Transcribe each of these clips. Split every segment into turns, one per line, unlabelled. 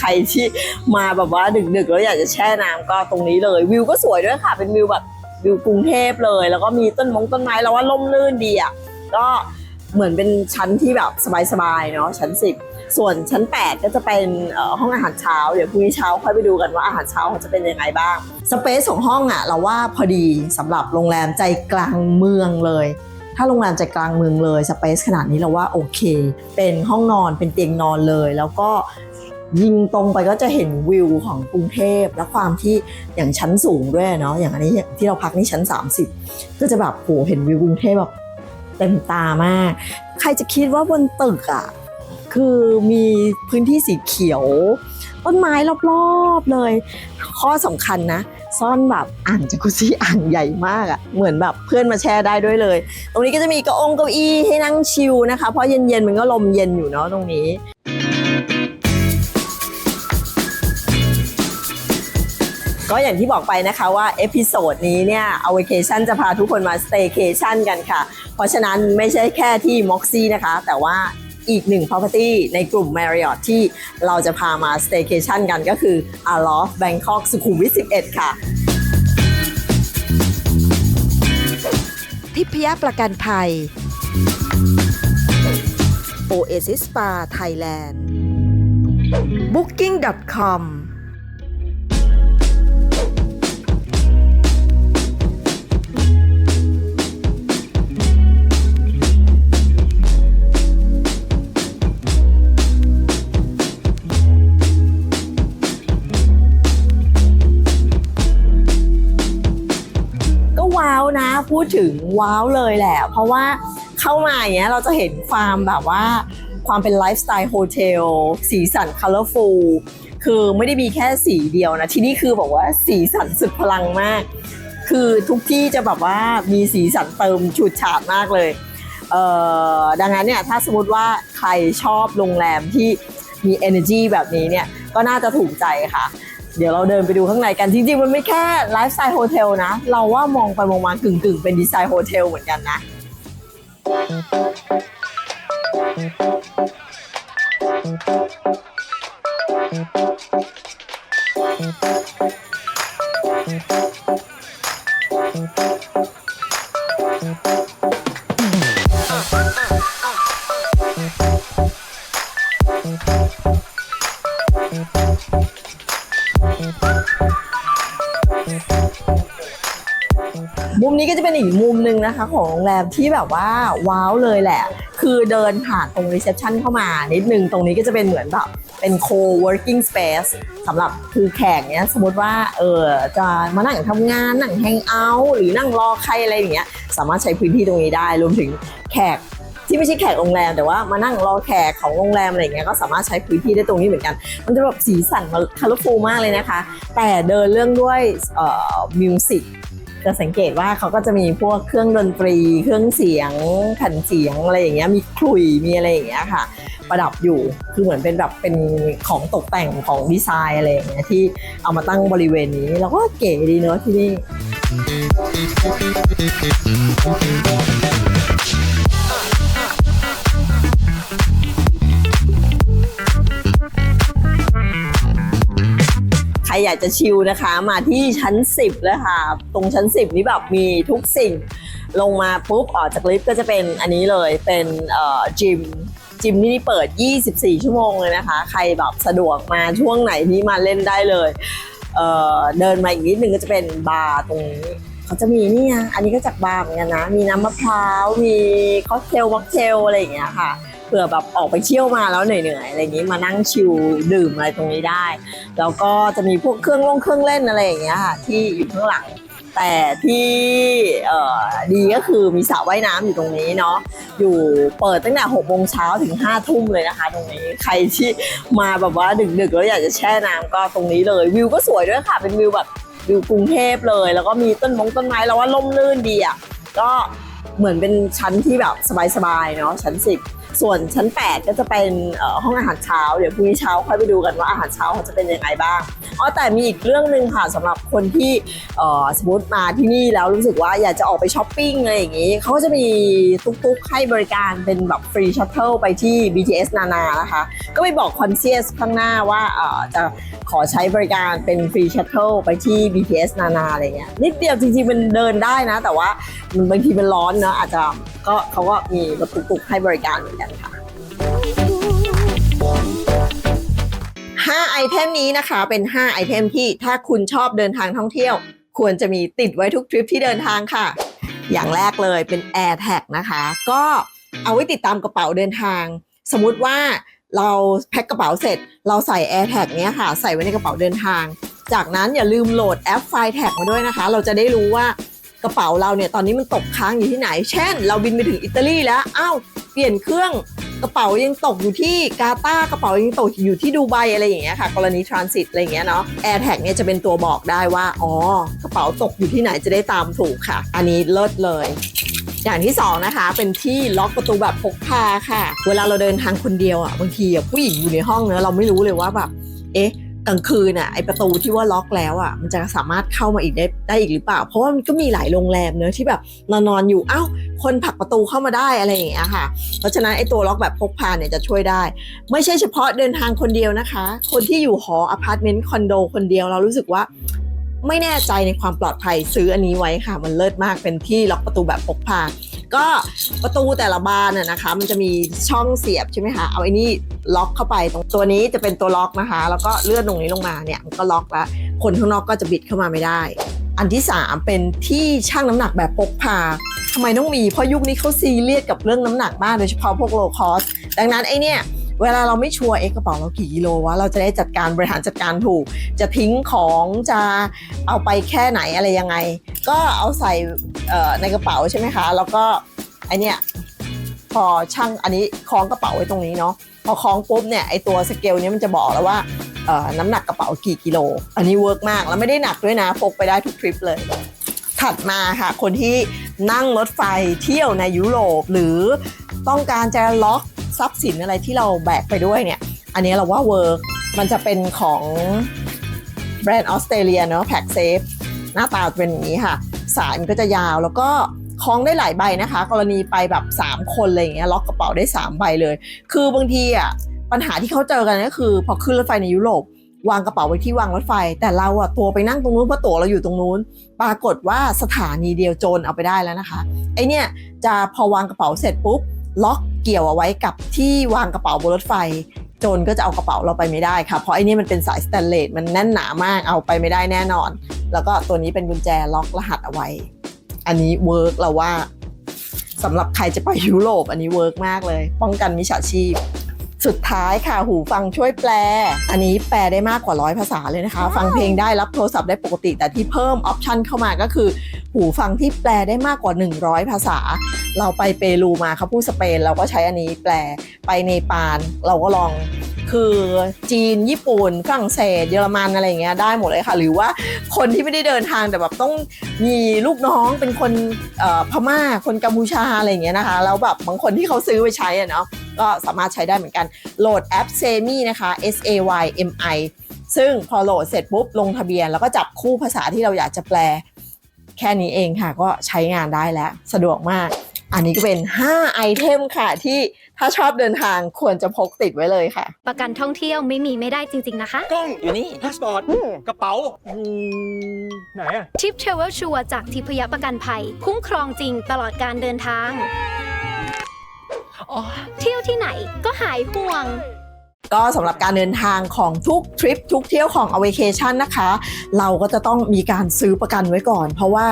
ใครที่มาแบบว่าดึกๆแล้วอยากจะแช่น้ำก็ตรงนี้เลย วิวก็สวยด้วยค่ะ เป็นวิวแบบวิวกรุงเทพเลย แล้วก็มีต้นมงต้นไม้แล้วว่าล่มลื่นดีอะก็เหมือนเป็นชั้นที่แบบสบายๆเนาะชั้นสิบส่วนชั้น 8 ก็จะเป็นห้องอาหารเช้า เดี๋ยวพรุ่งนี้เช้าค่อยไปดูกันว่าอาหารเช้าเขาจะเป็นยังไงบ้างสเปซของห้องอะเราว่าพอดีสำหรับโรงแรมใจกลางเมืองเลย ถ้าโรงแรมใจกลางเมืองเลยสเปซขนาดนี้เราว่าโอเค เป็นห้องนอนเป็นเตียงนอนเลย แล้วก็ ยิงตรงไปก็จะเห็นวิวของกรุงเทพและความที่อย่างชั้นสูงด้วยเนาะอย่างอันนี้ที่เราพักนี่ชั้น 30 ก็จะแบบโหเห็นวิวกรุงเทพแบบเต็มตามาก ใครจะคิดว่าบนตึกอะคือมีพื้นที่สีเขียว ต้นไม้รอบๆเลย ข้อสำคัญนะซ่อนแบบอ่างจากุซี่อ่างใหญ่มากอะ่ะเหมือนแบบเพื่อนมาแช่ได้ด้วยเลย ตรงนี้ก็จะมีก้าองเก้าอี้ให้นั่งชิลนะคะ เพราะเย็นๆมันก็ลมเย็นอยู่เนาะตรงนี้ ก็อย่างที่บอกไปนะคะว่าเอพิโซดนี้เนี่ยเอาว c a t i o n จะพาทุกคนมาสเต y c a t i o n กันค่ะ เพราะฉะนั้นไม่ใช่แค่ที่ Moxie นะคะ แต่ว่าอีกหนึ่ง property ในกลุ่ม Marriott ที่เราจะพามา staycation กันก็คือ a l o f Bangkok สุขุมวิท 11 ค่ะ
ทิพยประกันภัย Oasis Spa Thailand Booking.com
นะพูดถึงว้าวเลยแหละ เพราะว่าเข้ามาอย่างเงี้ยเราจะเห็นความแบบว่าความเป็นไลฟ์สไตล์โฮเทลสีสันคัลเลอร์ฟูลคือไม่ได้มีแค่สีเดียวนะ ที่นี่คือบอกว่าสีสันสุดพลังมาก คือทุกที่จะแบบว่ามีสีสันเติมฉูดฉาดมากเลยเอ่อดังนั้นเนี่ยถ้าสมมติว่าใครชอบโรงแรมที่มี energy แบบนี้เนี่ยก็น่าจะถูกใจค่ะ เดี๋ยวเราเดินไปดูข้างในกันจริงๆมันไม่แค่ไลฟ์สไตล์โฮเทลนะ เราว่ามองไปมองมากึ่งๆ เป็นดีไซน์โฮเทลเหมือนกันนะมุม จะเป็นอีกมุมหนึ่งนะคะ ของโรงแรมที่แบบว่าว้าวเลยแหละ คือเดินผ่านตรงรีเซพชันเข้ามานิดนึงตรงนี้ก็จะเป็นเหมือนแบบเป็น co-working space สำหรับคือแขกเนี้ยสมมติว่าเออจะมานั่งทำงานนั่งแฮงเอาท์หรือนั่งรอใครอะไรอย่างเงี้ยสามารถใช้พื้นที่ตรงนี้ได้รวมถึงแขกที่ไม่ใช่แขกโรงแรมแต่ว่ามานั่งรอแขกของโรงแรมอะไรอย่างเงี้ยก็สามารถใช้พื้นที่ได้ตรงนี้เหมือนกัน มันจะแบบสีสันมันคัลฟูมากเลยนะคะ แต่เดินเรื่องด้วยเออมิวสิก จะสังเกตว่าเขาก็จะมีพวกเครื่องดนตรี เครื่องเสียงแผ่นเสียงอะไรอย่างเงี้ยมีคลุยมีอะไรอย่างเงี้ยค่ะ ประดับอยู่คือเหมือนเป็นแบบเป็นของตกแต่งของดีไซน์อะไรอย่างเงี้ยที่เอามาตั้งบริเวณนี้ แล้วก็เก๋ดีเนอะที่นี่ อยากจะชิลนะคะ มาที่ชั้น 10เลยค่ะ ตรงชั้น 10 นี่แบบมีทุกสิ่ง ลงมาปุ๊บออกจากลิฟต์ก็จะเป็นอันนี้เลยเป็นเอ่อจิมจิมนี่เปิด 24 ชั่วโมงเลยนะคะ ใครแบบสะดวกมาช่วงไหนนี่มาเล่นได้เลยเอ่อเดินมาอีกนิดนึงก็จะเป็นบาร์ตรงนี้เขาจะมีนี่ไงอันนี้ก็จากบาร์เหมือนกันนะ มีน้ำมะพร้าว มีค็อกเทลม็อกเทลอะไรอย่างเงี้ยค่ะ เผื่อแบบออกไปเที่ยวมาแล้วเหนื่อยๆอะไรอย่างงี้มานั่งชิลดื่มอะไรตรงนี้ได้ แล้วก็จะมีพวกเครื่องลงเครื่องเล่นอะไรอย่างเงี้ยค่ะที่อยู่ข้างหลัง แต่ที่ดีก็คือมีสระว่ายน้ำอยู่ตรงนี้เนาะอยู่เปิดตั้งแต่6โมงเช้าถึง5ทุ่มเลยนะคะ ตรงนี้ใครที่มาแบบว่าดึกๆแล้วอยากจะแช่น้ำก็ตรงนี้เลย วิวก็สวยด้วยค่ะเป็นวิวแบบวิวกรุงเทพเลย แล้วก็มีต้นมงต้นไม้แล้วว่าล่มลื่นดีอะก็เหมือนเป็นชั้นที่แบบสบายๆเนาะชั้น10 ส่วนชั้น 8 ก็จะเป็นห้องอาหารเช้า เดี๋ยวพรุ่งนี้เช้าค่อยไปดูกันว่าอาหารเช้าเขาจะเป็นยังไงบ้างอ๋อแต่มีอีกเรื่องหนึ่งค่ะสำหรับคนที่สมมติมาที่นี่แล้วรู้สึกว่าอยากจะออกไปช้อปปิ้งอะไรอย่างนี้เขาก็จะมีตุ๊กๆให้บริการเป็นแบบฟรีชัตเทิลไปที่ BTS นานานะคะ ก็ไปบอกคอนเซียสข้างหน้าว่าจะขอใช้บริการเป็นฟรีชัตเทิลไปที่ BTS นานาอะไรเงี้ยนิดเดียวจริงๆมันเดินได้นะ แต่ว่ามันบางทีมันร้อนเนอะอาจจะก็เขาก็มีรถตุ๊กๆให้บริการเหมือนกันค่ะ5ไอเทมนี้นะคะเป็น 5 ไอเทมที่ถ้าคุณชอบเดินทางท่องเที่ยว ควรจะมีติดไว้ทุกทริปที่เดินทางค่ะ อย่างแรกเลยเป็น Air Tag นะคะ ก็เอาไว้ติดตามกระเป๋าเดินทาง สมมุติว่าเราแพ็คกระเป๋าเสร็จ เราใส่ Air Tag เนี้ยค่ะ ใส่ไว้ในกระเป๋าเดินทาง จากนั้นอย่าลืมโหลดแอป File Tag มาด้วยนะคะ เราจะได้รู้ว่ากระเป๋าเราเนี่ยตอนนี้มันตกค้างอยู่ที่ไหน เช่น เราบินไปถึงอิตาลีแล้วอ้าว ปลี่ยนเครื่องกระเป๋ายังตกอยู่ที่กาตาร์กระเป๋ายังตกอยู่ที่ดูไบอะไรอย่างเงี้ยค่ะ กรณีทรานสิตอะไรอย่างเงี้ยเนาะแอร์แท็กเนี่ยจะเป็นตัวบอกได้ว่า อ๋อ กระเป๋าตกอยู่ที่ไหนจะได้ตามถูกค่ะ อันนี้เลิศเลย อย่างที่สองนะคะ เป็นที่ล็อกประตูแบบพกพาค่ะ เวลาเราเดินทางคนเดียวอะบางทีอะผู้หญิงอยู่ในห้องเนอะเราไม่รู้เลยว่าแบบเอ๊ะกลางคืนอะไอประตูที่ว่าล็อกแล้วอะมันจะสามารถเข้ามาอีกได้ได้อีกหรือเปล่า เพราะว่ามันก็มีหลายโรงแรมเนอะที่แบบนอนนอนอยู่อ้าว คนผลักประตูเข้ามาได้อะไรอย่างเงี้ยค่ะ เพราะฉะนั้นไอ้ตัวล็อกแบบพกพาเนี่ยจะช่วยได้ ไม่ใช่เฉพาะเดินทางคนเดียวนะคะ คนที่อยู่หออพาร์ตเมนต์คอนโดคนเดียวเรารู้สึกว่าไม่แน่ใจในความปลอดภัยซื้ออันนี้ไว้ค่ะ มันเลิศมากเป็นที่ล็อกประตูแบบพกพาก็ประตูแต่ละบานน่ะนะคะ มันจะมีช่องเสียบใช่ไหมคะเอาไอ้นี่ล็อกเข้าไปตรงตัวนี้จะเป็นตัวล็อกนะคะ แล้วก็เลื่อนตรงนี้ลงมาเนี่ยมันก็ล็อกแล้วคนข้างนอกก็จะบิดเข้ามาไม่ได้ อันที่สามเป็นที่ชั่งน้ำหนักแบบพกพาทำไมต้องมีเพราะยุคนี้เขาซีเรียสกับเรื่องน้ำหนักมากโดยเฉพาะพวกโลคอสดังนั้นไอเนี่ยเวลาเราไม่ชัวร์เอกระเป๋าเรากี่กิโลวะเราจะได้จัดการบริหารจัดการถูก จะทิ้งของจะเอาไปแค่ไหนอะไรยังไง ก็เอาใส่ในกระเป๋าใช่ไหมคะ แล้วก็ไอเนี่ยพอช่างอันนี้คล้องกระเป๋าไว้ตรงนี้เนาะพอคล้องปุ๊บเนี่ยไอตัวสเกลเนี้ยมันจะบอกแล้วว่า น้ำหนักกระเป๋ากี่กิโล อันนี้เวิร์กมากแล้วไม่ได้หนักด้วยนะพกไปได้ทุกทริปเลย ถัดมาค่ะคนที่นั่งรถไฟเที่ยวในยุโรป หรือต้องการจะล็อกทรัพย์สินอะไรที่เราแบกไปด้วยเนี่ย อันนี้เราว่าเวิร์กมันจะเป็นของแบรนด์ออสเตรเลียเนาะแพ็กเซฟหน้าตาเป็นอย่างนี้ค่ะ สายมันก็จะยาวแล้วก็คล้องได้หลายใบนะคะ กรณีไปแบบ 3 คนอะไรอย่างเงี้ยล็อกกระเป๋าได้ 3 ใบเลย คือบางทีอะ ปัญหาที่เขาเจอกันก็คือ พอขึ้นรถไฟในยุโรปวางกระเป๋าไว้ที่วางรถไฟ แต่เราอะตัวไปนั่งตรงนู้นเพราะตั๋วเราอยู่ตรงนู้น ปรากฏว่าสถานีเดียวโจรเอาไปได้แล้วนะคะไอเนี่ยจะพอวางกระเป๋าเสร็จปุ๊บล็อกเกี่ยวเอาไว้กับที่วางกระเป๋าบนรถไฟโจรก็จะเอากระเป๋าเราไปไม่ได้ค่ะ เพราะไอ้นี่มันเป็นสายสแตนเลสมันแน่นหนามากเอาไปไม่ได้แน่นอน แล้วก็ตัวนี้เป็นกุญแจล็อกรหัสเอาไว้ อันนี้เวิร์กเราว่าสำหรับใครจะไปยุโรปอันนี้เวิร์กมากเลย ป้องกันมิจฉาชีพ สุดท้ายค่ะหูฟังช่วยแปล อันนี้แปลได้มากกว่าร้อยภาษาเลยนะคะ ฟังเพลงได้รับโทรศัพท์ได้ปกติ แต่ที่เพิ่มออปชันเข้ามาก็คือ หูฟังที่แปลได้มากกว่า 100 ภาษา เราไปเปรูมาเขาพูดสเปน เราก็ใช้อันนี้แปลไปเนปาลเราก็ลองคือจีนญี่ปุ่นฝรั่งเศสเยอรมันอะไรอย่างเงี้ยได้หมดเลยค่ะ หรือว่าคนที่ไม่ได้เดินทางแต่แบบต้องมีลูกน้องเป็นคนเอ่อพม่าคนกัมพูชาอะไรอย่างเงี้ยนะคะแล้วแบบบางคนที่เขาซื้อไปใช้อะเนาะ ก็สามารถใช้ได้เหมือนกัน โหลดแอป s a m i นะคะ S A Y M I ซึ่งพอโหลดเสร็จปุ๊บลงทะเบียน แล้วก็จับคู่ภาษาที่เราอยากจะแปล แค่นี้เองค่ะ ก็ใช้งานได้แล้วสะดวกมาก อันนี้ก็เป็น 5 ไอเทมค่ะ ที่ถ้าชอบเดินทางควรจะพกติดไว้เลยค่ะ
ประกันท่องเที่ยวไม่มีไม่ได้จริง ๆ นะคะ
กล้อง
อยู่นี่
พาสปอร์ตกระเป๋าอืมไหนอะ
ทิปเทรเวลชัวจากทิพยประกันภัย คุ้มครองจริงตลอดการเดินทาง
อ๋อ
เที่ยวที่ไหนก็หายห่วง
ก็สำหรับการเดินทางของทุกทริปทุกเที่ยวของ a อ a c a t i o n นะคะ เราก็จะต้องมีการซื้อประกันไว้ก่อน เพราะว่า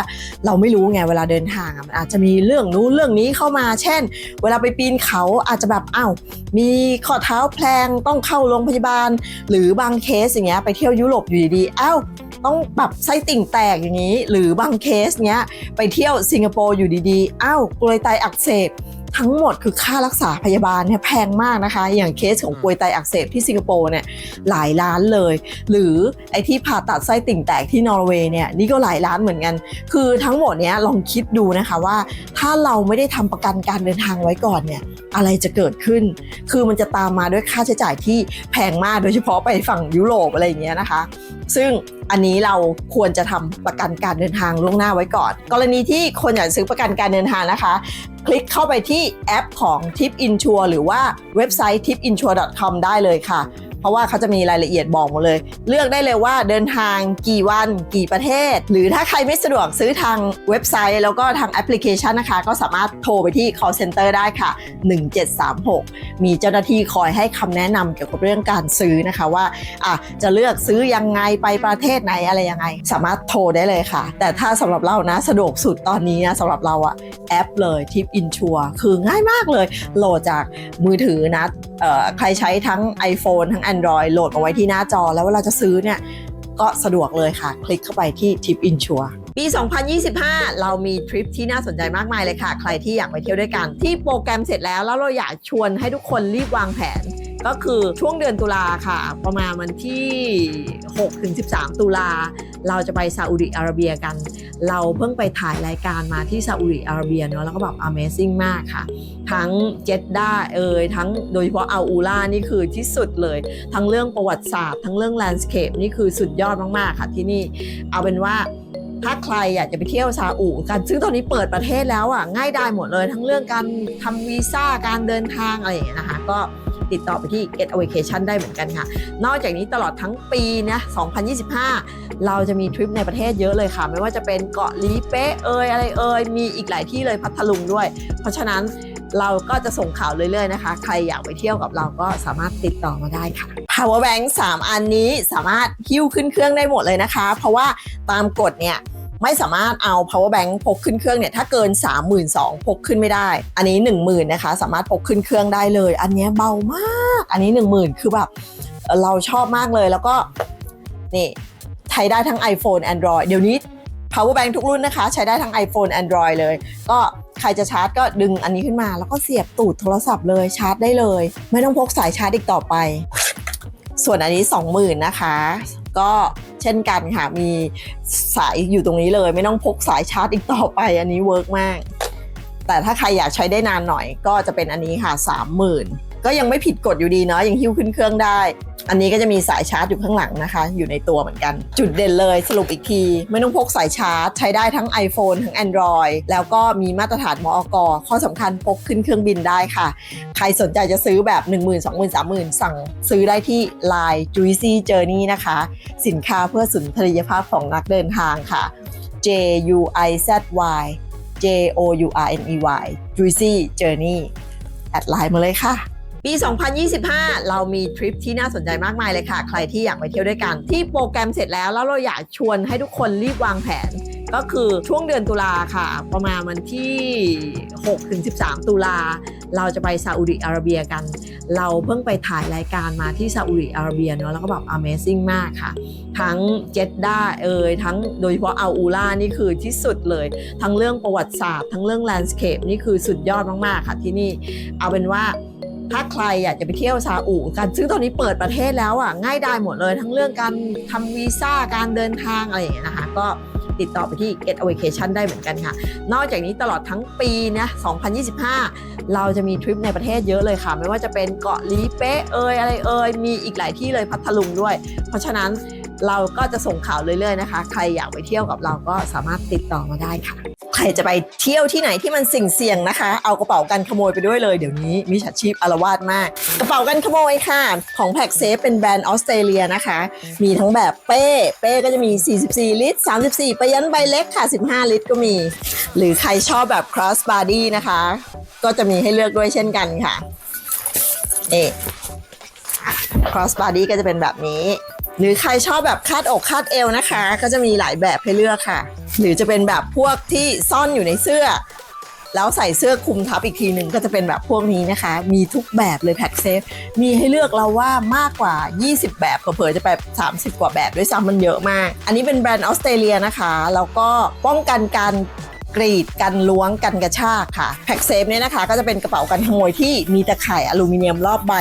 เราไม่รู้ไงเวลาเดินทางอะมันอาจจะมีเรื่องนู้นเรื่องนี้เข้ามา เช่น เวลาไปปีนเขาอาจจะแบบอ้าวมีข้อเท้าแพลงต้องเข้าโรงพยาบาล หรือบางเคสอย่างเงี้ยไปเที่ยวยุโรปอยู่ดีๆอ้าวต้องแบบไส้ติ่งแตกอย่างนี้ หรือบางเคสเนี้ยไปเที่ยวสิงคโปร์อยู่ดีๆอ้าวกรวยไตอักเสบ ทั้งหมดคือค่ารักษาพยาบาลเนี่ยแพงมากนะคะ อย่างเคสของกรวยไตอักเสบที่สิงคโปร์เนี่ยหลายล้านเลย หรือไอ้ที่ผ่าตัดไส้ติ่งแตกที่นอร์เวย์เนี่ยนี่ก็หลายล้านเหมือนกัน คือทั้งหมดเนี้ยลองคิดดูนะคะว่า ถ้าเราไม่ได้ทำประกันการเดินทางไว้ก่อนเนี่ยอะไรจะเกิดขึ้น คือมันจะตามมาด้วยค่าใช้จ่ายที่แพงมากโดยเฉพาะไปฝั่งยุโรปอะไรอย่างเงี้ยนะคะ ซึ่ง อันนี้เราควรจะทำประกันการเดินทางล่วงหน้าไว้ก่อน กรณีที่คนอยากซื้อประกันการเดินทางนะคะ คลิกเข้าไปที่แอปของ Tip Insure หรือว่าเว็บไซต์ tipinsure.com ได้เลยค่ะ ราะว่าเขาจะมีรายละเอียดบอกหมดเลย เลือกได้เลยว่าเดินทางกี่วันกี่ประเทศ หรือถ้าใครไม่สะดวกซื้อทางเว็บไซต์ แล้วก็ทางแอปพลิเคชันนะคะ ก็สามารถโทรไปที่ call center ได้ค่ะ 1736 มีเจ้าหน้าที่คอยให้คำแนะนำเกี่ยวกับเรื่องการซื้อนะคะว่าอะจะเลือกซื้อยังไงไปประเทศไหนอะไรยังไง สามารถโทรได้เลยค่ะ แต่ถ้าสำหรับเรานะสะดวกสุดตอนนี้นะสำหรับเราอะแอปเลยทิปอินชัวคือง่ายมากเลยโหลดจากมือถือนะใครใช้ทั้ง iPhone ทั้ง Android โหลดมาไว้ที่หน้าจอแล้วเวลาจะซื้อเนี่ยก็สะดวกเลยค่ะ คลิกเข้าไปที่ Tip Insure ปี 2025 เรามีทริปที่น่าสนใจมากมายเลยค่ะ ใครที่อยากไปเที่ยวด้วยกัน ที่โปรแกรมเสร็จแล้วแล้วเราอยากชวนให้ทุกคนรีบวางแผน ก็คือช่วงเดือนตุลาค่ะ ประมาณวันที่ 6-13 ตุลา เราจะไปซาอุดิอาระเบียกัน เราเพิ่งไปถ่ายรายการมาที่ซาอุดิอาระเบียเนาะแล้วก็แบบ Amazing มากค่ะ ทั้งเจดด้าเอ่ยทั้งโดยเฉพาะอัลอูล่านี่คือที่สุดเลย ทั้งเรื่องประวัติศาสตร์ ทั้งเรื่องแลนด์สเคปนี่คือสุดยอดมากๆค่ะที่นี่เอาเป็นว่าถ้าใครอยากจะไปเที่ยวซาอุกัน ซึ่งตอนนี้เปิดประเทศแล้วอะง่ายได้หมดเลย ทั้งเรื่องการทำวีซ่าการเดินทางอะไรอย่างเงี้ยนะคะ ก็ ติดต่อไปที่ Get a Vacation ได้เหมือนกันค่ะ นอกจากนี้ตลอดทั้งปีนะ2025 เราจะมีทริปในประเทศเยอะเลยค่ะ ไม่ว่าจะเป็นเกาะลีเป๊ะเอยอะไรเอยมีอีกหลายที่เลยพัทลุงด้วย เพราะฉะนั้นเราก็จะส่งข่าวเรื่อยๆนะคะ ใครอยากไปเที่ยวกับเราก็สามารถติดต่อมาได้ค่ะ power bank 3 อันนี้สามารถหิ้วขึ้นเครื่องได้หมดเลยนะคะ เพราะว่าตามกฎเนี่ย ไม่สามารถเอา power bank พกขึ้นเครื่องเนี่ยถ้าเกิน 32,000พกขึ้นไม่ได้ อันนี้ 10,000นะคะ สามารถพกขึ้นเครื่องได้เลย อันนี้เบามาก อันนี้ 10,000 คือแบบเอ่อเราชอบมากเลยแล้วก็นี่ใช้ได้ทั้ง iPhone Android เดี๋ยวนี้ power bank ทุกรุ่นนะคะ ใช้ได้ทั้ง iPhone Android เลย ก็ใครจะชาร์จก็ดึงอันนี้ขึ้นมา แล้วก็เสียบตูดโทรศัพท์เลยชาร์จได้เลย ไม่ต้องพกสายชาร์จอีกต่อไป ส่วนอันนี้ 20,000นะคะ ก็เช่นกันค่ะ มีสายอยู่ตรงนี้เลย ไม่ต้องพกสายชาร์จอีกต่อไปอันนี้เวิร์กมาก แต่ถ้าใครอยากใช้ได้นานหน่อยก็จะเป็นอันนี้ค่ะ 30,000 ก็ยังไม่ผิดกฎอยู่ดีเนาะยังหิ้วขึ้นเครื่องได้ อันนี้ก็จะมีสายชาร์จอยู่ข้างหลังนะคะ อยู่ในตัวเหมือนกัน จุดเด่นเลยสรุปอีกที ไม่ต้องพกสายชาร์จ ใช้ได้ทั้ง iPhone ทั้ง Android แล้วก็มีมาตรฐานมอกข้อสำคัญพกขึ้นเครื่องบินได้ค่ะ ใครสนใจจะซื้อแบบ 1 0 0 0 0 2 0 0 0 3 0,000 สั่งซื้อได้ที่ Line Juicy Journey นะคะ สินค้าเพื่อสุนทรียภาพของนักเดินทางค่ะ J U I Z Y J O U R N E Y Juicy Journey แอดไลน์มาเลยค่ะ ปี 2025 เรามีทริปที่น่าสนใจมากมายเลยค่ะ ใครที่อยากไปเที่ยวด้วยกัน ที่โปรแกรมเสร็จแล้วแล้วเราอยากชวนให้ทุกคนรีบวางแผน ก็คือช่วงเดือนตุลาค่ะ ประมาณวันที่ 6-13 ตุลา เราจะไปซาอุดิอาระเบียกัน เราเพิ่งไปถ่ายรายการมาที่ซาอุดิอาระเบียเนาะแล้วก็แบบ Amazing มากค่ะ ทั้งเจดด้าเอ่ยทั้งโดยเฉพาะอัลอูล่านี่คือที่สุดเลย ทั้งเรื่องประวัติศาสตร์ ทั้งเรื่องแลนด์สเคปนี่คือสุดยอดมากๆค่ะที่นี่เอาเป็นว่า ถ้าใครอยากจะไปเที่ยวซาอุกันซึ่งตอนนี้เปิดประเทศแล้วอะง่ายได้หมดเลย ทั้งเรื่องการทำวีซ่าการเดินทางอะไรอย่างเงี้ยนะคะ ก็ติดต่อไปที่ Get a Vacation ได้เหมือนกันค่ะ นอกจากนี้ตลอดทั้งปีนะ2025 เราจะมีทริปในประเทศเยอะเลยค่ะ ไม่ว่าจะเป็นเกาะลีเป๊ะเอยอะไรเอยมีอีกหลายที่เลยพัทลุงด้วย เพราะฉะนั้น เราก็จะส่งข่าวเรื่อยๆนะคะ ใครอยากไปเที่ยวกับเราก็สามารถติดต่อมาได้ค่ะ ใครจะไปเที่ยวที่ไหนที่มันสิ่งเสี่ยงนะคะ เอากระเป๋ากันขโมยไปด้วยเลยเดี๋ยวนี้มีฉาชีพอารวาสมาก กระเป๋ากันขโมยค่ะ ของแพ็กเซฟเป็นแบรนด์ออสเตรเลียนะคะ มีทั้งแบบเป้ เป้ก็จะมี 44 ลิตร 34 ไปยันใบเล็กค่ะ 15 ลิตรก็มี หรือใครชอบแบบ cross body นะคะ ก็จะมีให้เลือกด้วยเช่นกันค่ะนี่ cross body ก็จะเป็นแบบนี้ หรือใครชอบแบบคาดอกคาดเอวนะคะ ก็จะมีหลายแบบให้เลือกค่ะ หรือจะเป็นแบบพวกที่ซ่อนอยู่ในเสื้อ แล้วใส่เสื้อคลุมทับอีกทีหนึ่งก็จะเป็นแบบพวกนี้นะคะ มีทุกแบบเลยแพ็กเซฟ มีให้เลือกเราว่ามากกว่า 20 แบบเผลอๆจะไป 30 กว่าแบบด้วยซ้ำมันเยอะมาก อันนี้เป็นแบรนด์ออสเตรเลียนะคะ แล้วก็ป้องกันการ กรีด กันล้วงกันกระชากค่ะแพ็กเซฟเนี่ยนะคะ ก็จะเป็นกระเป๋ากันขโมยที่มีตะข่ายอลูมิเนียมรอบใบ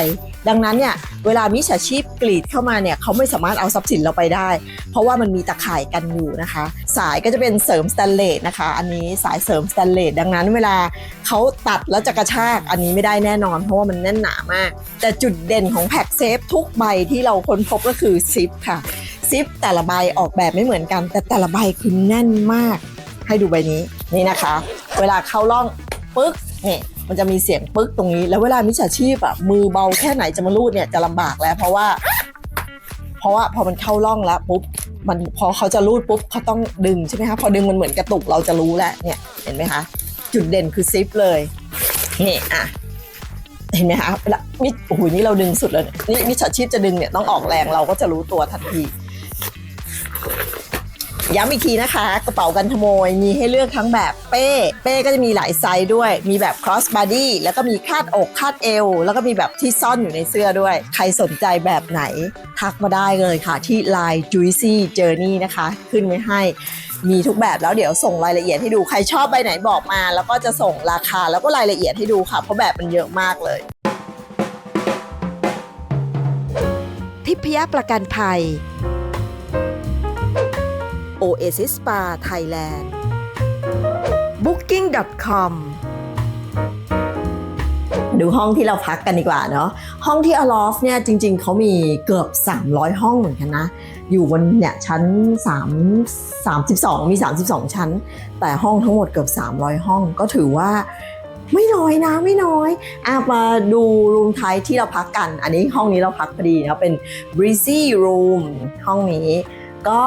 ดังนั้นเนี่ยเวลามิจฉาชีพกรีดเข้ามาเนี่ยเขาไม่สามารถเอาทรัพย์สินเราไปได้ เพราะว่ามันมีตะข่ายกันอยู่นะคะ สายก็จะเป็นเสริมสแตนเลสนะคะ อันนี้สายเสริมสแตนเลสดังนั้นเวลาเขาตัดแล้วจะกระชากอันนี้ไม่ได้แน่นอน เพราะว่ามันแน่นหนามาก แต่จุดเด่นของแพ็กเซฟทุกใบที่เราค้นพบก็คือซิปค่ะซิปแต่ละใบออกแบบไม่เหมือนกัน แต่แต่ละใบคือแน่นมาก ให้ดูใบนี้ นี่นะคะ เวลาเข้าล่องปึ๊กนี่มันจะมีเสียงปึ๊กตรงนี้ แล้วเวลามิจฉาชีพอะมือเบาแค่ไหนจะมาลูดเนี่ยจะลำบากแล้ว เพราะว่า เพราะว่าพอมันเข้าล่องแล้วปุ๊บมันพอเขาจะรูดปุ๊บเขาต้องดึงใช่ไหมคะพอดึงมันเหมือนกระตุกเราจะรู้แล้วเนี่ยเห็นไหมคะจุดเด่นคือซิปเลยนี่อะเห็นไหมคะเวลามิโอ้โหนี่เราดึงสุดเลยนี่มิจฉาชีพจะดึงเนี่ยต้องออกแรงเราก็จะรู้ตัวทันที ย้ำอีกทีนะคะ กระเป๋ากันขโมยมีให้เลือกทั้งแบบเป้ เป้ก็จะมีหลายไซส์ด้วย มีแบบ cross body แล้วก็มีคาดอกคาดเอว แล้วก็มีแบบที่ซ่อนอยู่ในเสื้อด้วย ใครสนใจแบบไหน ทักมาได้เลยค่ะ ที่ Line Juicy Journey นะคะ ขึ้นไว้ให้มีทุกแบบแล้วเดี๋ยวส่งรายละเอียดให้ดูใครชอบใบไหนบอกมา แล้วก็จะส่งราคาแล้วก็รายละเอียดให้ดูค่ะ เพราะแบบมันเยอะมากเลย
ทิพยประกันภัย Oasis Spa Thailand Booking.com
ดูห้องที่เราพักกันดีกว่าเนาะห้องที่อลอฟเนี่ยจริงๆ เขามีเกือบ 300 ห้องเหมือนกันนะ อยู่บนเนี่ยชั้น 3 32 มี 32 ชั้น แต่ห้องทั้งหมดเกือบ 300 ห้องก็ถือว่าไม่น้อยนะไม่น้อยอะมาดูรูมไทยที่เราพักกัน อันนี้ห้องนี้เราพักพอดีนะเป็น breezy room ห้องนี้ก็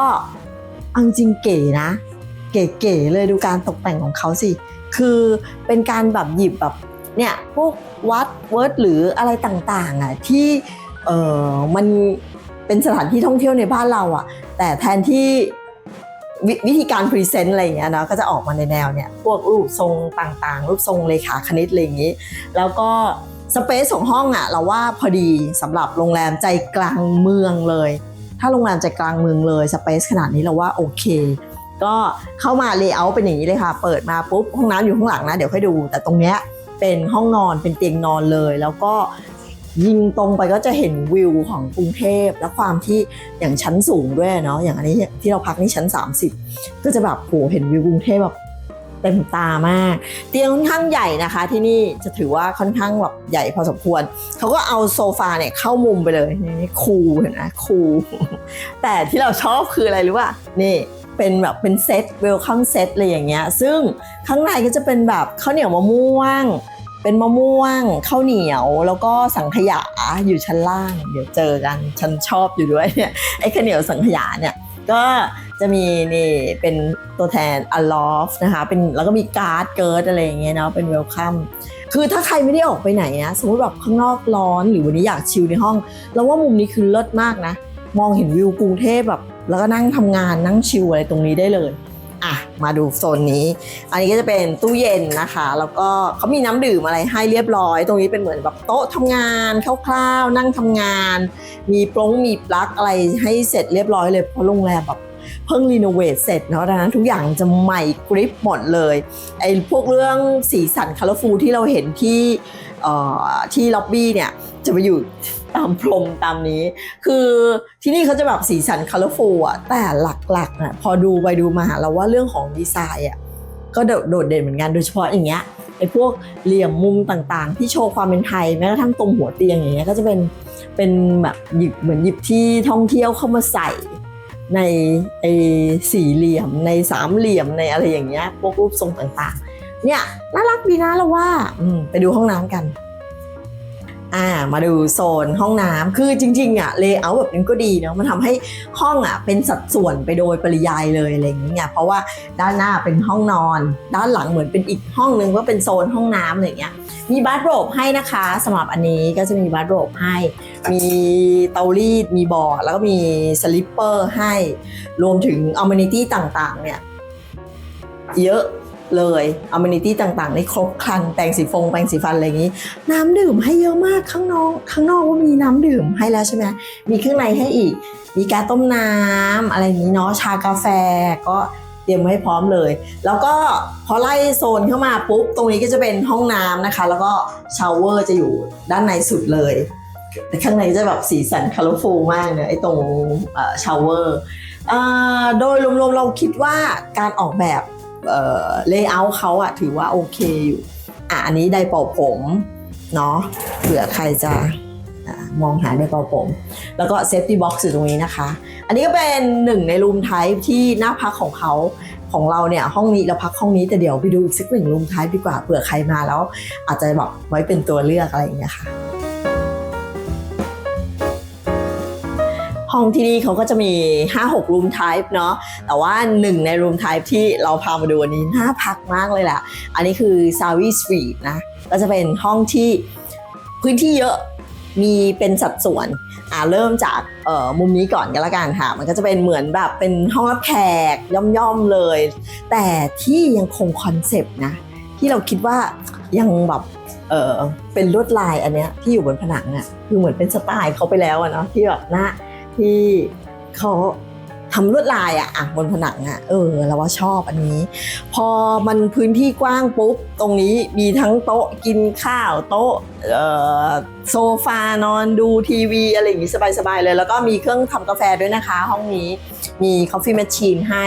เอาจริงเก๋นะ เก๋ๆเลยดูการตกแต่งของเขาสิ คือเป็นการแบบหยิบแบบเนี่ยพวกวัดเวิร์ดหรืออะไรต่างๆอะที่เออมันเป็นสถานที่ท่องเที่ยวในบ้านเราอะ แต่แทนที่ววิธีการพรีเซนต์อะไรอย่างเงี้ยเนาะก็จะออกมาในแนวเนี่ยพวกรูปทรงต่างๆ รูปทรงเลขาคณิตอะไรอย่างงี้ แล้วก็สเปซของห้องอะเราว่าพอดีสำหรับโรงแรมใจกลางเมืองเลย ถ้าโรงแรมใจกลางเมืองเลยสเปซขนาดนี้เราว่าโอเค ก็เข้ามาเลเยอร์เป็นอย่างนี้เลยค่ะ เปิดมาปุ๊บห้องน้ำอยู่ข้างหลังนะ เดี๋ยวค่อยดู แต่ตรงเนี้ยเป็นห้องนอนเป็นเตียงนอนเลย แล้วก็ยิงตรงไปก็จะเห็นวิวของกรุงเทพและความที่อย่างชั้นสูงด้วยเนาะอย่างอันนี้ที่เราพักนี่ชั้น 30 ก็จะแบบโหเห็นวิวกรุงเทพแบบ เต็มตามาก เตียงค่อนข้างใหญ่นะคะ ที่นี่จะถือว่าค่อนข้างแบบใหญ่พอสมควร เขาก็เอาโซฟาเนี่ยเข้ามุมไปเลยนี่คูลเห็นไหมคูลแต่ที่เราชอบคืออะไรรู้ป่ะนี่เป็นแบบเป็นเซตเวลคัมเซตอะไรอย่างเงี้ย ซึ่งข้างในก็จะเป็นแบบข้าวเหนียวมะม่วง เป็นมะม่วงข้าวเหนียวแล้วก็สังขยาอยู่ชั้นล่าง เดี๋ยวเจอกันฉันชอบอยู่ด้วยเนี่ยไอ้ข้าวเหนียวสังขยาเนี่ยก็ จะมีนี่เป็นตัวแทนอลอฟนะคะเป็นแล้วก็มีการ์ดเกิร์ดอะไรอย่างเงี้ยเนาะเป็นเวลคัมคือถ้าใครไม่ได้ออกไปไหนนะสมมติแบบข้างนอกร้อนหรือวันนี้อยากชิลในห้องเราว่ามุมนี้คือเลิศมากนะ มองเห็นวิวกรุงเทพแบบ แล้วก็นั่งทำงานนั่งชิลอะไรตรงนี้ได้เลยอะมาดูโซนนี้ อันนี้ก็จะเป็นตู้เย็นนะคะ แล้วก็เขามีน้ำดื่มอะไรให้เรียบร้อย ตรงนี้เป็นเหมือนแบบโต๊ะทำงานคร่าวๆนั่งทำงาน มีปลงมีปลั๊กอะไรให้เสร็จเรียบร้อยเลยเพราะโรงแรมแบบ เพิ่งรีโนเวทเสร็จเนาะดังนั้นทุกอย่างจะใหม่กริปหมดเลยไอ้พวกเรื่องสีสันคัลฟูที่เราเห็นที่ที่ล็อบบี้เนี่ยจะไปอยู่ตามพรมตามนี้ คือที่นี่เขาจะแบบสีสันคัลฟูอะแต่หลักๆอะพอดูไปดูมาเราว่าเรื่องของดีไซน์อะก็โดดเด่นเหมือนกันโดยเฉพาะอย่างเงี้ยไอ้พวกเหลี่ยมมุมต่างๆ ที่โชว์ความเป็นไทยแม้กระทั่งตรงหัวเตียงอย่างเงี้ยก็จะเป็นเป็นแบบหยิบเหมือนหยิบที่ท่องเที่ยวเข้ามาใส่ ในไอ้สี่เหลี่ยมในสามเหลี่ยมในอะไรอย่างเงี้ยพวกรูปทรงต่างๆ เนี่ยน่ารักดีนะเราว่าอืไปดูห้องน้ำกัน อ่ามาดูโซนห้องน้ำคือจริงๆอะเลเยอร์แบบนี้ก็ดีเนาะมันทำให้ห้องอะเป็นสัดส่วนไปโดยปริยายเลยอะไรอย่างเงี้ยเพราะว่าด้านหน้าเป็นห้องนอน ด้านหลังเหมือนเป็นอีกห้องนึงก็เป็นโซนห้องน้ำอะไรอย่างเงี้ยมีบาร์โรบให้นะคะสำหรับอันนี้ก็จะมีบาร์โรบให้ มีเตารีดมีบอร์ดแล้วก็มีสลิปเปอร์ให้ รวมถึงอ m ม n i t y ต่างๆเนี่ยเยอะ เลยอ m ม n i t y ต่างๆ ในครบครันแปรงสีฟงแปรงสีฟันอะไรอย่างนี้ น้ำดื่มให้เยอะมากข้างนอกข้างนอกว่ามีน้ำดื่มให้แล้วใช่ไหมมีเครื่องในให้อีก มีการต้มน้ำอะไรนี้เนาะชากาแฟก็เตรียมไว้พร้อมเลย แล้วก็พอไล่โซนเข้ามาปุ๊บตรงนี้ก็จะเป็นห้องน้ำนะคะ แล้วก็ชาวเวอร์จะอยู่ด้านในสุดเลยแต่ข้างในจะแบบสีสันคัลฟูมากเนอะไอ้ตรงชาวเวอร์โดยรวมๆเราคิดว่าการออกแบบ เลเยอร์เขาอะถือว่าโอเคอยู่อะอันนี้ไดร์เป่าผมเนาะเผื่อใครจะมองหาไดร์เป่าผม แล้วก็เซฟตี้บ็อกซ์อยู่ตรงนี้นะคะ อันนี้ก็เป็นหนึ่งในรูมไทป์ที่หน้าพักของเขาของเราเนี่ยห้องนี้เราพักห้องนี้แต่เดี๋ยวไปดูอีกสักหนึ่งรูมไทป์ดีกว่าเผื่อใครมาแล้ว อาจจะแบบไว้เป็นตัวเลือกอะไรอย่างเงี้ยค่ะ ห้องที่นี่เขาก็จะมี 5-6รูมไทป์เนาะแต่ว่าหนึ่งในรูมไทป์ที่เราพามาดูวันนี้น่าพักมากเลยแหละอันนี้คือ s a v i Suite นะก็จะเป็นห้องที่พื้นที่เยอะมีเป็นสัดส่วนอ่าเริ่มจากเออมุมนี้ก่อนกันละกันค่ะ มันก็จะเป็นเหมือนแบบเป็นห้องรับแขกย่อมๆเลย แต่ที่ยังคงคอนเซปต์นะ ที่เราคิดว่ายังแบบเออเป็นลวดลายอันเนี้ยที่อยู่บนผนังอะคือเหมือนเป็นสไตล์เขาไปแล้วอะเนาะที่แบบหน้า ที่เขาทำลวดลายอะอะบนผนังอะเออเราว่าชอบอันนี้ พอมันพื้นที่กว้างปุ๊บ ตรงนี้มีทั้งโต๊ะกินข้าวโต๊ะโซฟานอนดูทีวีอะไรอย่างนี้สบายๆเลย แล้วก็มีเครื่องทำกาแฟด้วยนะคะ ห้องนี้มีคอฟฟี่แมชชีนให้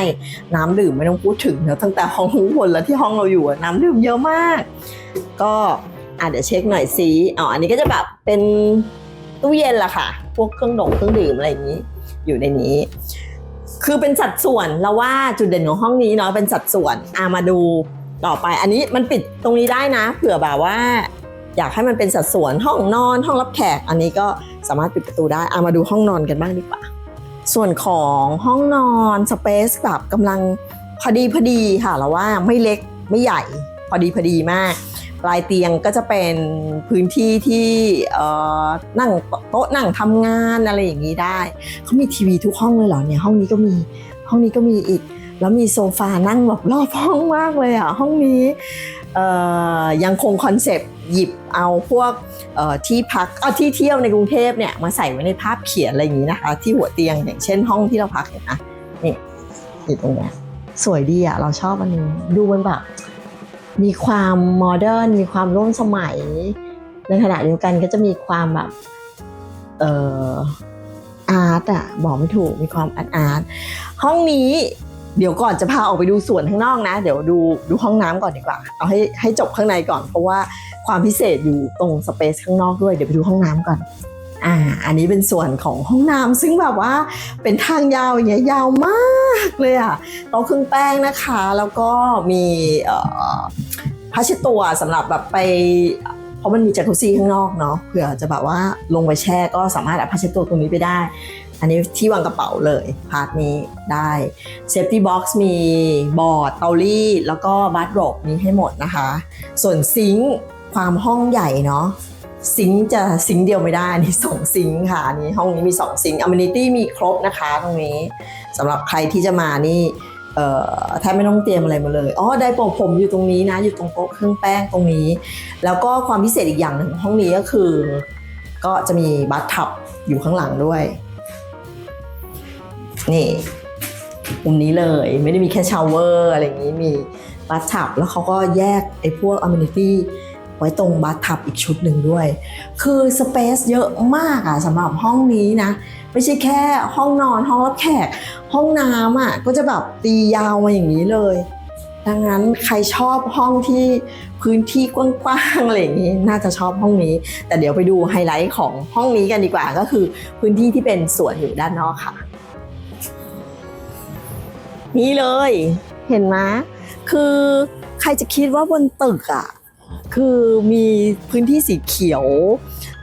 น้ำดื่มไม่ต้องพูดถึงเนอะตั้งแต่ห้องข้างบนแล้วที่ห้องเราอยู่น้ำดื่มเยอะมาก ก็อะเดี๋ยวเช็คหน่อยสิอ๋ออันนี้ก็จะแบบเป็นตู้เย็นละค่ะ พวกเครื่องดองเครื่องดื่มอะไรอย่างนี้ อยู่ในนี้ คือเป็นสัดส่วนเราว่าจุดเด่นของห้องนี้เนาะเป็นสัดส่วนอะมาดูต่อไป อันนี้มันปิดตรงนี้ได้นะ เผื่อแบบว่า อยากให้มันเป็นสัดส่วนห้องนอนห้องรับแขก อันนี้ก็สามารถปิดประตูได้อะมาดูห้องนอนกันบ้างดีกว่า ส่วนของห้องนอนสเปซแบบกำลังพอดีพอดีค่ะเราว่าไม่เล็กไม่ใหญ่พอดีพอดีมาก ลายเตียงก็จะเป็นพื้นที่ที่นั่งโต๊ะนั่งทำงานอะไรอย่างนี้ได้เขามีทีวีทุกห้องเลยเหรอเนี่ยห้องนี้ก็มีห้องนี้ก็มีอีก แล้วมีโซฟานั่งแบบรอบห้องมากเลยอะห้องนี้ยังคงคอนเซปต์หยิบเอาพวกที่พักเอาที่เที่ยวในกรุงเทพเนี่ยมาใส่ไว้ในภาพเขียนอะไรอย่างนี้นะคะ ที่หัวเตียงอย่างเช่นห้องที่เราพักเนี่ยนะนี่อยู่ตรงเนี้ยสวยดีอะเราชอบอันนี้ดูมันแบบ มีความโมเดิร์นมีความร่วมสมัย ในขณะเดียวกันก็จะมีความแบบเอ่ออาร์ตอะบอกไม่ถูกมีความอาร์ตอาร์ตห้องนี้เดี๋ยวก่อนจะพาออกไปดูสวนข้างนอกนะ เดี๋ยวดูดูห้องน้ำก่อนดีกว่า เอาให้ให้จบข้างในก่อน เพราะว่าความพิเศษอยู่ตรงสเปซข้างนอกด้วย เดี๋ยวไปดูห้องน้ำก่อน อ่า อันนี้เป็นส่วนของห้องน้ำซึ่งแบบว่าเป็นทางยาวอย่างเงี้ยยาวมากเลยอะโต๊ะเครื่องแป้งนะคะ แล้วก็มีเอ่อผ้าเช็ดตัวสำหรับแบบไปเพราะมันมีจักรุซี่ข้างนอกเนาะเผื่อจะแบบว่าลงไปแช่ก็สามารถเอาผ้าเช็ดตัวตรงนี้ไปได้ อันนี้ที่วางกระเป๋าเลยพาร์ทนี้ได้เซฟตี้บ็อกซ์มีบอร์ดเตารีดแล้วก็บัตโรบมีให้หมดนะคะ ส่วนซิงค์ความห้องใหญ่เนาะ ซิงจะซิงเดียวไม่ได้อันนี่สองซิงค่ะนนี้ห้องนี้มีสองซิงอ m ม n i t y มีครบนะคะตรงนี้สำหรับใครที่จะมานี่เอ่อแทบไม่ต้องเตรียมอะไรมาเลยอ๋อไดร์เป่าผมอยู่ตรงนี้นะ อยู่ตรงโต๊ะเครื่องแป้งตรงนี้ แล้วก็ความพิเศษอีกอย่างหนึ่งของห้องนี้ก็คือ ก็จะมีบัตทับอยู่ข้างหลังด้วย นี่มุมนี้เลยไม่ได้มีแค่ชาวเวอร์อะไรอย่างนี้มีบัตทับแล้วเขาก็แยกไอ้พวกอ m ม n i t y ไว้ตรงบัตทับอีกชุดหนึ่งด้วย คือสเปซเยอะมากอะสำหรับห้องนี้นะ ไม่ใช่แค่ห้องนอนห้องรับแขก ห้องน้ำอะก็จะแบบตียาวมาอย่างนี้เลย ดังนั้นใครชอบห้องที่พื้นที่กว้างๆอะไรอย่างนี้น่าจะชอบห้องนี้ แต่เดี๋ยวไปดูไฮไลท์ของห้องนี้กันดีกว่า ก็คือพื้นที่ที่เป็นสวนอยู่ด้านนอกค่ะ นี่เลย เห็นไหมคือใครจะคิดว่าบนตึกอะ คือมีพื้นที่สีเขียว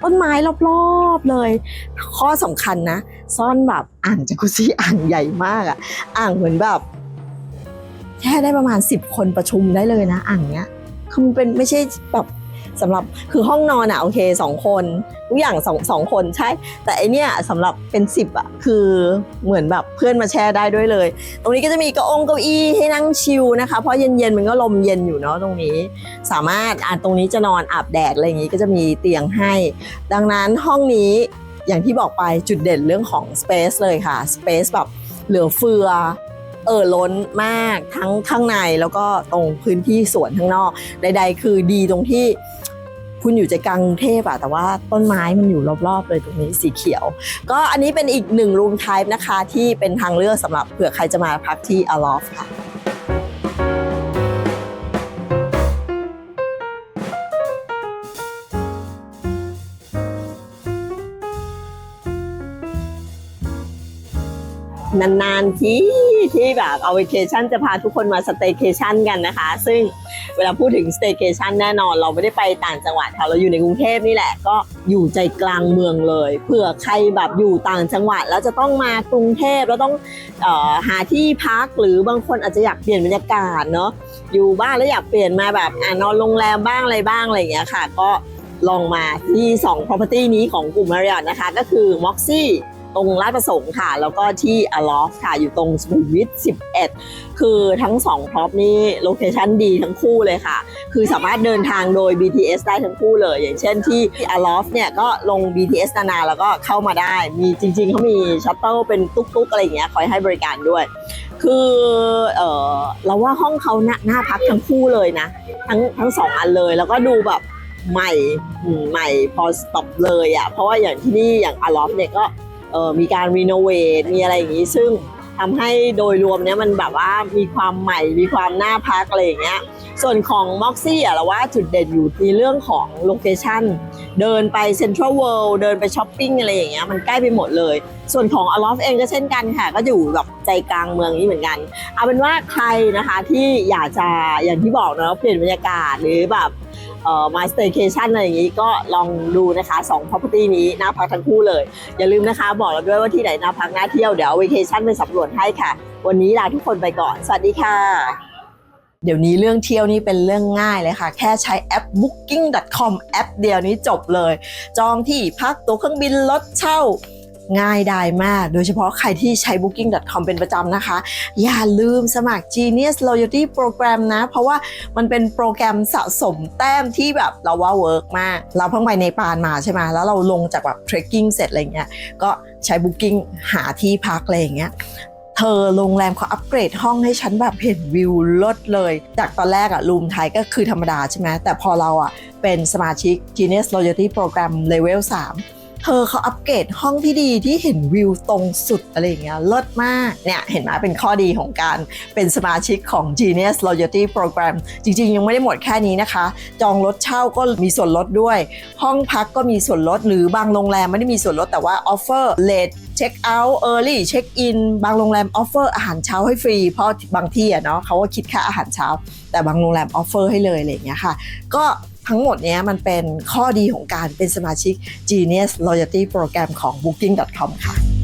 ต้นไม้รอบๆเลย ข้อสำคัญนะ ซ่อนแบบอ่างจักุซี่อ่างใหญ่มากอะอ่างเหมือนแบบ แค่ได้ประมาณ 10 คนประชุมได้เลยนะ อ่างเนี้ยคือมันเป็นไม่ใช่แบบ สำหรับคือห้องนอนอะโอเคสองคนทุกอย่างสองสองคนใช่ แต่ไอเนี้ยสำหรับเป็น10อะคือเหมือนแบบเพื่อนมาแชร์ได้ด้วยเลย ตรงนี้ก็จะมีเก้าองเก้าอี้ให้นั่งชิลนะคะ เพราะเย็นๆมันก็ลมเย็นอยู่เนาะตรงนี้ สามารถอะตรงนี้จะนอนอาบแดดอะไรอย่างนี้ก็จะมีเตียงให้ ดังนั้นห้องนี้อย่างที่บอกไปจุดเด่นเรื่องของ Space เลยค่ะ Space แบบเหลือเฟือเออล้นมากทั้งข้างในแล้วก็ตรงพื้นที่สวนข้างนอก ใด ๆ คือดีตรงที่ คุณอยู่ใจกลางกรุงเทพอะแต่ว่าต้นไม้มันอยู่รอบๆเลยตรงนี้สีเขียว ก็อันนี้เป็นอีกหนึ่งรูมไทป์นะคะ ที่เป็นทางเลือกสำหรับเผื่อใครจะมาพักที่อลอฟค่ะ นานๆที่ที่แบบเอาเวเคชันจะพาทุกคนมาสเต y c a t i o n กันนะคะ ซึ่งเวลาพูดถึงสเต y c a t i o n แน่นอน เราไม่ได้ไปต่างจังหวัดค่ะเราอยู่ในกรุงเทพนี่แหละ ก็อยู่ใจกลางเมืองเลยเผื่อใครแบบอยู่ต่างจังหวัดแล้วจะต้องมากรุงเทพแล้วต้องออหาที่พักหรือบางคนอาจจะอยากเปลี่ยนบรรยากาศเนาะอยู่บ้านแล้วอยากเปลี่ยนมาแบบอนอนโรงแรมบ้างอะไรบ้างอะไรอย่างเงี้ยค่ะ ก็ลองมาที่ 2 property นี้ของกลุ่ม Marriott นะคะ ก็คือ Moxie ตรงลาดประสงค์ค่ะ แล้วก็ที่ Aloft ค่ะ อยู่ตรงสุขุมวิท 11 คือทั้ง2พร็อพนี่โลเคชันดีทั้งคู่เลยค่ะ คือสามารถเดินทางโดย BTS ได้ทั้งคู่เลย อย่างเช่นที่ Aloft เนี่ยก็ลง BTS นานาแล้วก็เข้ามาได้ มีจริงๆเขามีชัตเต e เป็นตุ๊กๆ อะไรอย่างเงี้ยคอยให้บริการด้วย คือเออเราว่าห้องเขาน่าน่าพักทั้งคู่เลยนะ ทั้งทั้งสองอันเลยแล้วก็ดูแบบใหม่ใหม่พอสต็อปเลยอะ่ะเพราะว่าอย่างที่นี่อย่างอลอฟเนี่ยก็ มีการรีโนเวทมีอะไรอย่างนี้ ซึ่งทำให้โดยรวมเนี่ยมันแบบว่ามีความใหม่มีความน่าพักอะไรอย่างเงี้ยส่วนของ Moxie อะเราว่าจุดเด่นอยู่ในเรื่องของโลเคชันเดินไปเซ็นทรัลเวิลด์เดินไปช้อปปิ้งอะไรอย่างเงี้ยมันใกล้ไปหมดเลย ส่วนของ a l o f เองก็เช่นกันค่ะ ก็อยู่แบบใจกลางเมืองนี้เหมือนกัน เอาเป็นว่าใครนะคะที่อยากจะอย่างที่บอกเนอะเปลี่ยนบรรยากาศหรือแบบ มาสเต y c a t i o n อะไรอย่างนี้ก็ลองดูนะคะ 2 property นี้น่าพักทั้งคู่เลย อย่าลืมนะคะ บอกเราด้วยว่าที่ไหนน่าพักน่าเที่ยวเดี๋ยวเอา vacation ไปสำรวจให้ค่ะ วันนี้ลาทุกคนไปก่อน สวัสดีค่ะ เดี๋ยวนี้เรื่องเที่ยวนี่เป็นเรื่องง่ายเลยค่ะ แค่ใช้แอป booking.com แอปเดียวนี้จบเลย จองที่พักตัวเครื่องบินรถเช่า ง่ายดายมาก โดยเฉพาะใครที่ใช้ booking.com เป็นประจำนะคะ อย่าลืมสมัคร Genius Loyalty Program นะ เพราะว่ามันเป็นโปรแกรมสะสมแต้มที่แบบเราว่าเวิร์กมาก เราเพิ่งไปในปานมาใช่ไหมแล้วเราลงจากแบบ trekking เสร็จอะไรเงี้ยก็ใช้ booking หาที่พักอะไรอย่างเงี้ยเธอโรงแรมเขาอัปเกรดห้องให้ฉันแบบเห็นวิวลดเลย จากตอนแรกอะรูมไทยก็คือธรรมดาใช่ไหมแต่พอเราอะเป็นสมาชิก Genius Loyalty Program Level 3 ธอเขาอัปเกรดห้องที่ดีที่เห็นวิวตรงสุดอะไรอย่างเงี้ยเลิศมากเนี่ยเห็นไหมเป็นข้อดีของการเป็นสมาชิกของ Genius Loyalty Program จริง ๆ ยังไม่ได้หมดแค่นี้นะคะ จองรถเช่าก็มีส่วนลดด้วย ห้องพักก็มีส่วนลด หรือบางโรงแรมไม่ได้มีส่วนลดแต่ว่า offer late เช็คเอาท์เออร์ลี่เช็คอินบางโรงแรมออฟเฟอร์อาหารเช้าให้ฟรี เพราะบางที่อะเนาะเขาก็คิดค่าอาหารเช้า แต่บางโรงแรมออฟเฟอร์ให้เลยอะไรอย่างเงี้ยค่ะ ก็ ทั้งหมดเนี้ยมันเป็นข้อดีของการเป็นสมาชิก Genius Loyalty Program ของ Booking.com ค่ะ